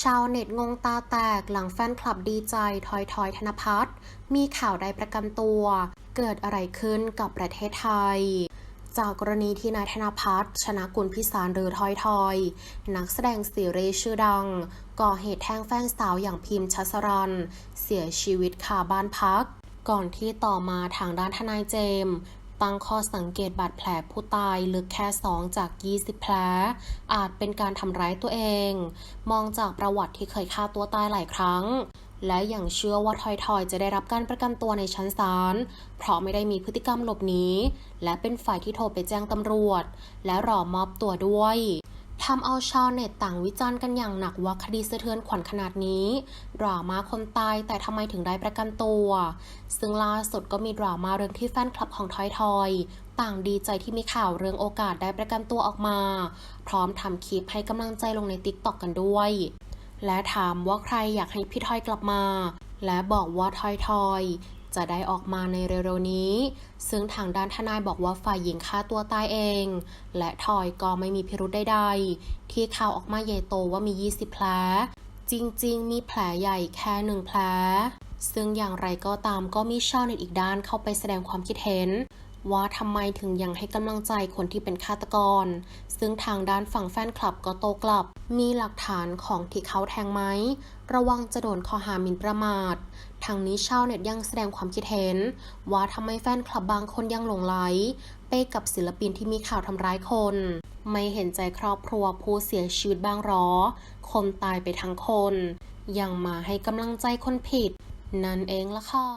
ชาวเน็ตงงตาแตกหลังแฟนคลับดีใจทอยทอยธนพัฒน์มีข่าวได้ประกันตัว เกิดอะไรขึ้นกับประเทศไทย จากกรณีที่นายธนพัฒน์ชนะกุลพิสารหรือทอยทอย นักแสดงซีรีส์ชื่อดัง ก่อเหตุแทงแฟนสาวอย่างพิมพ์ชัสรัน เสียชีวิตคาบ้านพัก ก่อนที่ต่อมาทางด้านทนายเจมส์ ตั้งข้อสังเกตบาดแผลผู้ตายลึกแค่ 2 จาก 20 แผล อาจเป็นการทำร้ายตัวเอง มองจากประวัติที่เคยฆ่าตัวตายหลายครั้ง และอย่างเชื่อว่าทอยทอยจะได้รับการประกันตัวในชั้นศาล เพราะไม่ได้มีพฤติกรรมหลบหนี และเป็นฝ่ายที่โทรไปแจ้งตำรวจ และรอมอบตัวด้วย ทำเอาชาวเน็ตต่างวิจารณ์กันอย่างหนักว่าคดีสะเทือนขวัญขนาดนี้ ดราม่าคนตายแต่ทำไมถึงได้ประกันตัว ซึ่งล่าสุดก็มีดราม่าเรื่องที่แฟนคลับของทอยทอยต่างดีใจที่มีข่าวเรื่องโอกาสได้ประกันตัวออกมา พร้อมทำคลิปให้กำลังใจลงในติ๊กต็อกกันด้วย และถามว่าใครอยากให้พี่ทอยกลับมา และบอกว่าทอยทอย จะได้ออกมาในเร็วๆนี้ ซึ่งทางด้านทนายบอกว่าฝ่ายหญิงฆ่าตัวตายเอง และทอยก็ไม่มีพิรุธใดๆ ที่ข่าวออกมาใหญ่โตว่ามี 20 แผล จริงๆ มีแผลใหญ่แค่หนึ่งแผล ซึ่งอย่างไรก็ตามก็มีชาวเน็ตอีกด้านเข้าไปแสดงความคิดเห็น ว่าทำไมถึงยังให้กำลังใจคนที่เป็นฆาตกร ซึ่งทางด้านฝั่งแฟนคลับก็โต้กลับ มีหลักฐานของที่เขาแทงไหม ระวังจะโดนข้อหาหมิ่นประมาททางนี้ชาวเน็ตยังแสดงความคิดเห็น ว่าทำไมแฟนคลับบางคนยังหลงไหล ไปกับศิลปินที่มีข่าวทำร้ายคน ไม่เห็นใจครอบครัวผู้เสียชีวิตบ้างหรอ คนตายไปทั้งคน ยังมาให้กำลังใจคนผิด นั่นเองละค่ะ